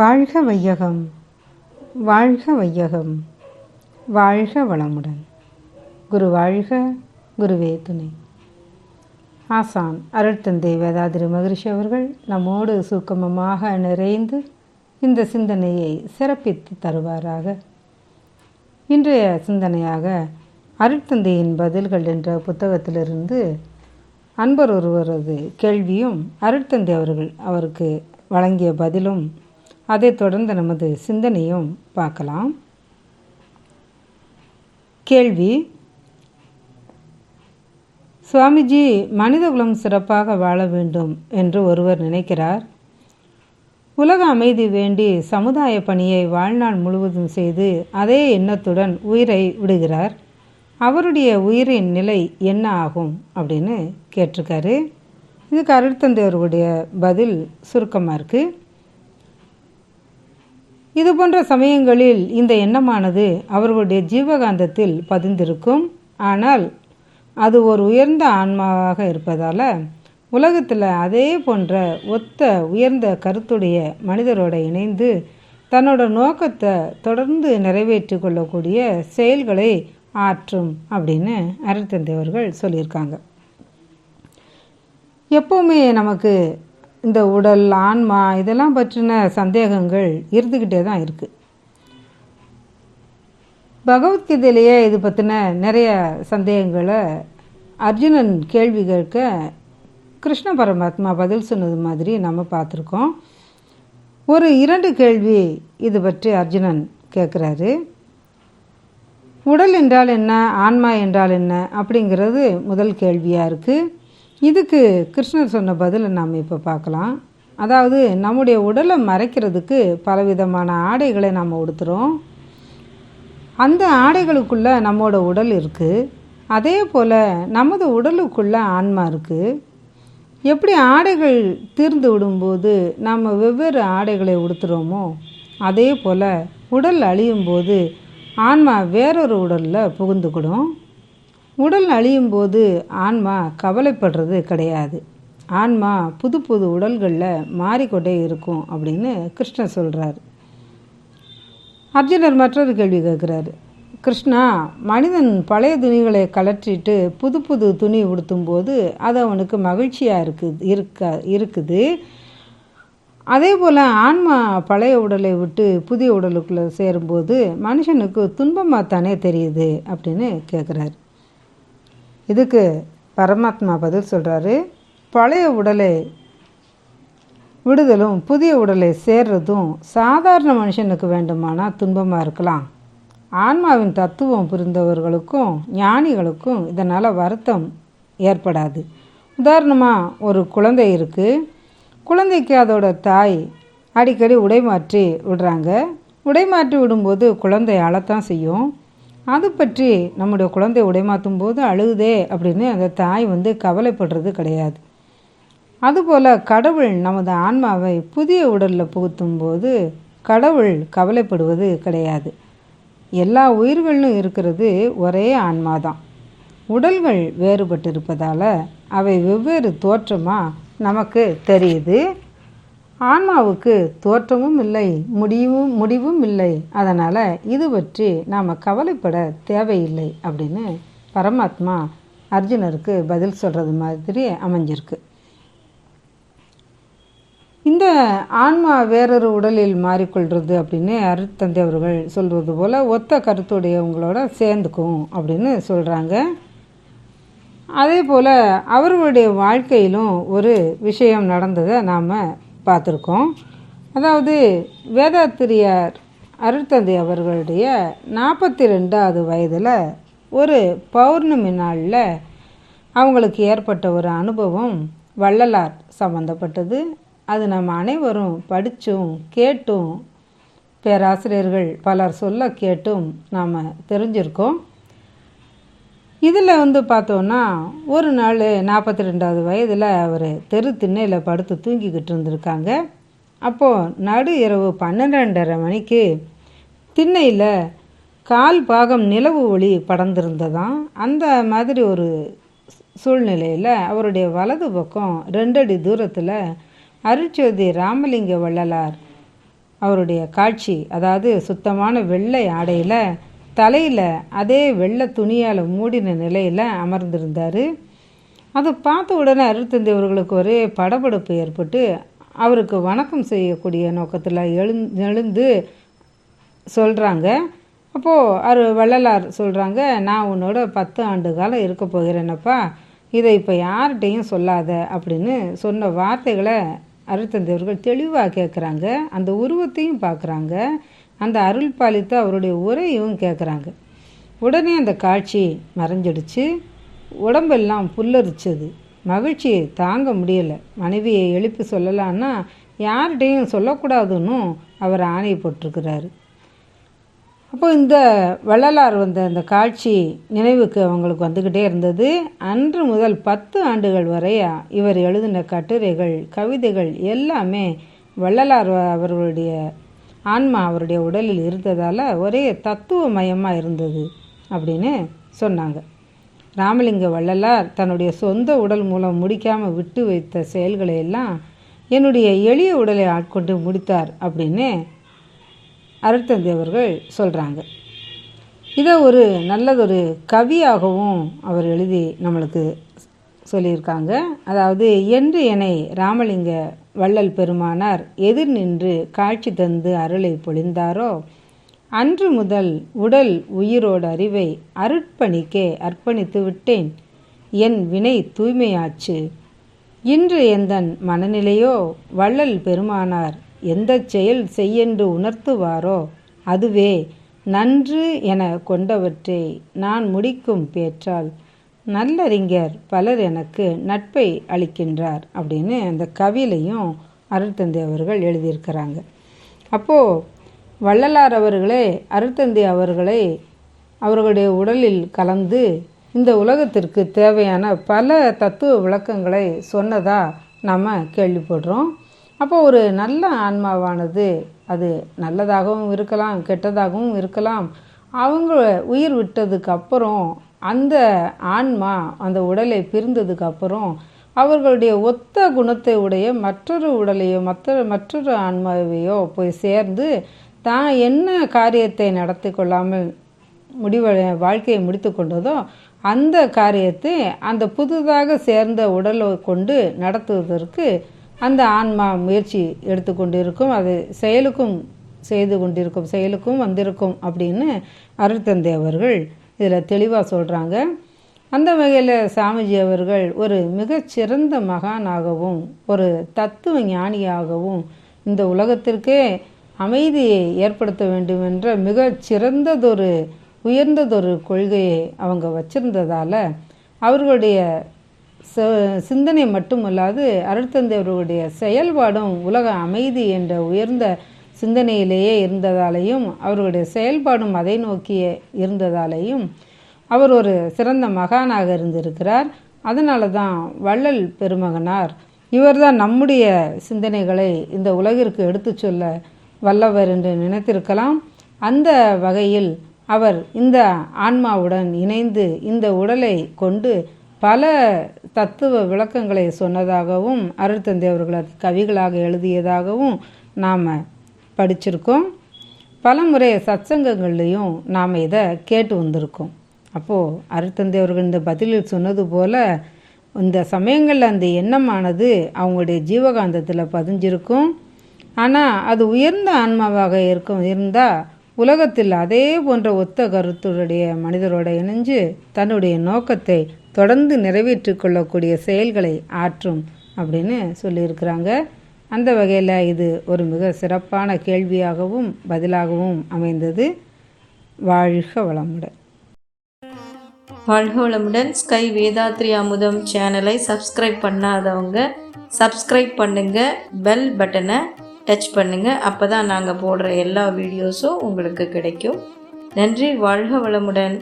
வாழ்க வையகம் வாழ்க வையகம் வாழ்க வளமுடன். குரு வாழ்க குருவே துணை. ஆசான் அருட்தந்தை வேதாதிரி மகரிஷி அவர்கள் நம்மோடு சுக்கமமாக நிறைந்து இந்த சிந்தனையை சிறப்பித்து தருவாராக. இன்றைய சிந்தனையாக அருட்தந்தையின் பதில்கள் என்ற புத்தகத்திலிருந்து அன்பர் ஒருவரது கேள்வியும் அருட்தந்தை அவர்கள் அவருக்கு வழங்கிய பதிலும் அதைத் தொடர்ந்து நமது சிந்தனையும் பார்க்கலாம். கேள்வி சுவாமிஜி மனிதகுலம் சிறப்பாக வாழ வேண்டும் என்று ஒருவர் நினைக்கிறார். உலக அமைதி வேண்டி சமுதாய பணியை வாழ்நாள் முழுவதும் செய்து அதே எண்ணத்துடன் உயிரை விடுகிறார். அவருடைய உயிரின் நிலை என்ன ஆகும்? அப்படின்னு கேட்டிருக்காரு. இதுக்கு அருட்தந்தையருடைய பதில் சுருக்கமாக இருக்குது இது போன்ற சமயங்களில் இந்த எண்ணமானது அவர்களுடைய ஜீவகாந்தத்தில் பதிந்திருக்கும். ஆனால் அது ஒரு உயர்ந்த ஆன்மாவாக இருப்பதால் உலகத்தில் அதே போன்ற ஒத்த உயர்ந்த கருத்துடைய மனிதரோட இணைந்து தன்னோட நோக்கத்தை தொடர்ந்து நிறைவேற்றி கொள்ளக்கூடிய செயல்களை ஆற்றும் அப்படின்னு அருட்தந்தை அவர்கள் சொல்லியிருக்காங்க. எப்போவுமே நமக்கு இந்த உடல் ஆன்மா இதெல்லாம் பற்றின சந்தேகங்கள் இருந்துக்கிட்டே தான் இருக்குது பகவத்கீதையிலேயே இது பற்றின நிறைய சந்தேகங்களை அர்ஜுனன் கேள்வி கேட்க கிருஷ்ண பரமாத்மா பதில் சொன்னது மாதிரி நம்ம பார்த்துருக்கோம். ஒரு இரண்டு கேள்வி இது பற்றி அர்ஜுனன் கேட்குறாரு. உடல் என்றால் என்ன ஆன்மா என்றால் என்ன அப்படிங்கிறது முதல் கேள்வியாக இருக்குது இதுக்கு கிருஷ்ணர் சொன்ன பதிலை நாம் இப்போ பார்க்கலாம். அதாவது நம்முடைய உடலை மறைக்கிறதுக்கு பலவிதமான ஆடைகளை நாம் உடுத்துகிறோம் அந்த ஆடைகளுக்குள்ளே நம்மோட உடல் இருக்குது அதே போல் நமது உடலுக்குள்ளே ஆன்மா இருக்குது எப்படி ஆடைகள் தீர்ந்து விடும்போது நம்ம வெவ்வேறு ஆடைகளை உடுத்துகிறோமோ அதே போல் உடல் அழியும் போது ஆன்மா வேறொரு உடலில் புகுந்துக்கிடும். உடல் அழியும் போது ஆன்மா கவலைப்படுறது கிடையாது. ஆன்மா புது புது உடல்களில் மாறிக்கொண்டே இருக்கும் அப்படின்னு கிருஷ்ணர் சொல்கிறார் அர்ஜுனர் மற்றொரு கேள்வி கேட்குறாரு. கிருஷ்ணா மனிதன் பழைய துணிகளை கலற்றிட்டு புது புது துணி உடுத்தும்போது அது அவனுக்கு மகிழ்ச்சியாக இருக்குது இருக்க இருக்குது. அதே போல் ஆன்மா பழைய உடலை விட்டு புதிய உடலுக்குள்ளே சேரும்போது மனுஷனுக்கு துன்பமாக தானே தெரியுது அப்படின்னு கேட்குறாரு. இதுக்கு பரமாத்மா பதில் சொல்கிறாரு பழைய உடலை விடுதலும் புதிய உடலை சேர்றதும் சாதாரண மனுஷனுக்கு வேண்டுமானால் துன்பமாக இருக்கலாம். ஆன்மாவின் தத்துவம் புரிந்தவர்களுக்கும் ஞானிகளுக்கும் இதனால் வருத்தம் ஏற்படாது. உதாரணமாக ஒரு குழந்தை இருக்குது குழந்தைக்கு அதோட தாய் அடிக்கடி உடை மாற்றி விடுறாங்க. உடை மாற்றி விடும்போது குழந்தை அழத்தான் செய்யும். அது பற்றி நம்முடைய குழந்தை உடைமாற்றும் போது அழுகுதே அப்படின்னு அந்த தாய் வந்து கவலைப்படுறது கிடையாது. அதுபோல் கடவுள் நமது ஆன்மாவை புதிய உடலில் புகுத்தும் போது கடவுள் கவலைப்படுவது கிடையாது. எல்லா உயிர்களும் இருக்கிறது ஒரே ஆன்மா தான் உடல்கள் வேறுபட்டு இருப்பதால் அவை வெவ்வேறு தோற்றமாக நமக்கு தெரியுது. ஆன்மாவுக்கு தோற்றமும் இல்லை முடிவும் முடிவும் இல்லை. அதனால் இது பற்றி நாம் கவலைப்பட தேவையில்லை அப்படின்னு பரமாத்மா அர்ஜுனருக்கு பதில் சொல்கிறது மாதிரி அமைஞ்சிருக்கு. இந்த ஆன்மா வேறொரு உடலில் மாறிக்கொள்வது அப்படின்னு அருத்தந்தை அவர்கள் சொல்வது போல் ஒத்த கருத்துடையவங்களோட சேர்ந்துக்கும் அப்படின்னு சொல்கிறாங்க அதே போல் அவர்களுடைய வாழ்க்கையிலும் ஒரு விஷயம் நடந்ததை நாம் பார்த்துருக்கோம். அதாவது வேதாத்திரியார் அருட்தந்தை அவர்களுடைய நாற்பத்தி ரெண்டாவது வயதில் ஒரு பௌர்ணமி நாளில் அவங்களுக்கு ஏற்பட்ட ஒரு அனுபவம் வள்ளலார் சம்மந்தப்பட்டது அது நம்ம அனைவரும் படித்தும் கேட்டும். பேராசிரியர்கள் பலர் சொல்ல கேட்டும் நாம் தெரிஞ்சிருக்கோம். இதில் வந்து பார்த்தோன்னா ஒரு நாள் நாற்பத்தி ரெண்டாவது வயதில் அவர் தெரு திண்ணையில் படுத்து தூங்கிக்கிட்டு இருந்திருக்காங்க. அப்போது நடு இரவு பன்னிரெண்டரை மணிக்கு திண்ணையில் கால் பாகம் நிலவு ஒளி படர்ந்திருந்ததாம். அந்த மாதிரி ஒரு சூழ்நிலையில் அவருடைய வலது பக்கம் ரெண்டடி தூரத்தில் அருட்சோதி ராமலிங்க வள்ளலார் அவருடைய காட்சி அதாவது சுத்தமான வெள்ளை ஆடையில் தலையில் அதே வெள்ளை துணியால் மூடின நிலையில் அமர்ந்திருந்தார். அதை பார்த்த உடனே அருள்தந்தை அவர்களுக்கு ஒரே படபடப்பு ஏற்பட்டு அவருக்கு வணக்கம் செய்யக்கூடிய நோக்கத்தில் எழுந் எழுந்து சொல்கிறாங்க அப்போது அரு வள்ளலார் சொல்கிறாங்க நான் உன்னோட பத்து ஆண்டு காலம் இருக்க போகிறேனப்பா. இதை இப்போ யார்கிட்டையும் சொல்லாத அப்படின்னு சொன்ன வார்த்தைகளை அருள்தந்தையவர்கள் தெளிவாக கேட்குறாங்க அந்த உருவத்தையும் பார்க்குறாங்க அந்த அருள் பாலித்து அவருடைய உரையும் கேட்குறாங்க உடனே அந்த காட்சி மறைஞ்சிடுச்சு. உடம்பெல்லாம் புல்லரிச்சது. மகிழ்ச்சி தாங்க முடியலை. மனைவியை எழுப்பி சொல்லலான்னா யார்கிட்டையும் சொல்லக்கூடாதுன்னு அவர் ஆணை போட்டிருக்கிறாரு. அப்போ இந்த வள்ளலார் வந்த அந்த காட்சி நினைவுக்கு அவங்களுக்கு வந்துக்கிட்டே இருந்தது. அன்று முதல் பத்து ஆண்டுகள் வரையா இவர் எழுதின கட்டுரைகள் கவிதைகள் எல்லாமே வள்ளலார் அவர்களுடைய ஆன்மா அவருடைய உடலில் இருந்ததால் ஒரே தத்துவமயமாக இருந்தது அப்படின்னு சொன்னாங்க. ராமலிங்க வள்ளலார் தன்னுடைய சொந்த உடல் மூலம் முடிக்காமல் விட்டு வைத்த செயல்களை எல்லாம் என்னுடைய எளிய உடலை ஆட்கொண்டு முடித்தார் அப்படின்னு அருட்தந்தி அவர்கள் சொல்கிறாங்க இதை ஒரு நல்லதொரு கவியாகவும் அவர் எழுதி நம்மளுக்கு சொல்லியிருக்காங்க. அதாவது என்று என்னை ராமலிங்க வள்ளல் பெருமானார் எதிர் நின்று காட்சி தந்து அருளை பொழிந்தாரோ? அன்று முதல் உடல் உயிரோட அறிவை அருட்பணிக்கே அர்ப்பணித்து விட்டேன். என் வினை தூய்மையாச்சு. இன்று எந்தன் மனநிலையோ? வள்ளல் பெருமானார் எந்த செயல் செய்யென்று உணர்த்துவாரோ? அதுவே நன்று என கொண்டவற்றை நான் முடிக்கும் பேற்றால் நல்லறிஞர் பலர் எனக்கு நட்பை அளிக்கின்றார் அப்படின்னு அந்த கவிலையும் அருட்தந்தை அவர்கள் எழுதியிருக்கிறாங்க. அப்போது வள்ளலார் அவர்களே அருட்தந்தை அவர்களை அவர்களுடைய உடலில் கலந்து இந்த உலகத்திற்கு தேவையான பல தத்துவ விளக்கங்களை சொன்னதாக நாம் கேள்விப்படுறோம். அப்போ ஒரு நல்ல ஆன்மாவானது அது நல்லதாகவும் இருக்கலாம் கெட்டதாகவும் இருக்கலாம் அவங்க உயிர் விட்டதுக்கு அப்புறம் அந்த ஆன்மா அந்த உடலை பிரிந்ததுக்கு அப்புறம் அவர்களுடைய ஒத்த குணத்தை உடைய மற்றொரு உடலையோ மற்ற மற்றொரு ஆன்மாவையோ போய் சேர்ந்து தான் என்ன காரியத்தை நடத்தி கொள்ளாமல் முடிவ வாழ்க்கையை முடித்து கொண்டதோ அந்த காரியத்தை அந்த புதுதாக சேர்ந்த உடலை கொண்டு நடத்துவதற்கு அந்த ஆன்மா முயற்சி எடுத்துக்கொண்டு இருக்கும் அது செயலுக்கும் செய்து கொண்டிருக்கும் செயலுக்கும் வந்திருக்கும் அப்படின்னு அருட்தந்தை அவர்கள் இதில் தெளிவாக சொல்கிறாங்க. அந்த வகையில் சாமிஜி அவர்கள் ஒரு மிகச்சிறந்த மகானாகவும் ஒரு தத்துவ ஞானியாகவும் இந்த உலகத்திற்கே அமைதியை ஏற்படுத்த வேண்டும் என்ற மிகச் சிறந்ததொரு உயர்ந்ததொரு கொள்கையை அவங்க வச்சிருந்ததால் அவர்களுடைய சிந்தனை மட்டுமல்லாது அருட்தந்தை அவர்களுடைய செயல்பாடும் உலக அமைதி என்ற உயர்ந்த சிந்தனையிலேயே இருந்ததாலேயும் அவருடைய செயல்பாடும் அதை நோக்கியே இருந்ததாலேயும் அவர் ஒரு சிறந்த மகானாக இருந்திருக்கிறார். அதனால தான் வள்ளல் பெருமகனார் இவர்தான் நம்முடைய சிந்தனைகளை இந்த உலகிற்கு எடுத்து சொல்ல வல்லவர் என்று நினைத்திருக்கலாம். அந்த வகையில் அவர் இந்த ஆன்மாவுடன் இணைந்து இந்த உடலை கொண்டு பல தத்துவ விளக்கங்களை சொன்னதாகவும் அருட்தந்தை அவர்கள் அது கவிகளாக எழுதியதாகவும் நாம் படிச்சிருக்கோம். பல முறை சத்சங்கங்கள்லேயும் நாம் இதை கேட்டு வந்திருக்கோம். அப்போது அருட்தந்தை அவர்கள் இந்த பதிலில் சொன்னது போல் இந்த சமயங்களில் அந்த எண்ணமானது அவங்களுடைய ஜீவகாந்தத்தில் பதிஞ்சிருக்கும். ஆனால் அது உயர்ந்த ஆன்மாவாக இருக்கும் இருந்தால் உலகத்தில் அதே போன்ற ஒத்த கருத்துடைய மனிதரோட இணைஞ்சு தன்னுடைய நோக்கத்தை தொடர்ந்து நிறைவேற்றி கொள்ளக்கூடிய செயல்களை ஆற்றும் அப்படின்னு சொல்லியிருக்கிறாங்க. அந்த வகையில் இது ஒரு மிக சிறப்பான கேள்வியாகவும் பதிலாகவும் அமைந்தது. வாழ்க வளமுடன். வாழ்க வளமுடன். ஸ்கை வேதாத்ரி அமுதம் சேனலை சப்ஸ்கிரைப் பண்ணாதவங்க சப்ஸ்கிரைப் பண்ணுங்கள் பெல் பட்டனை டச் பண்ணுங்கள் அப்போ தான் நாங்கள் போடுற எல்லா வீடியோஸும் உங்களுக்கு கிடைக்கும். நன்றி. வாழ்க வளமுடன்.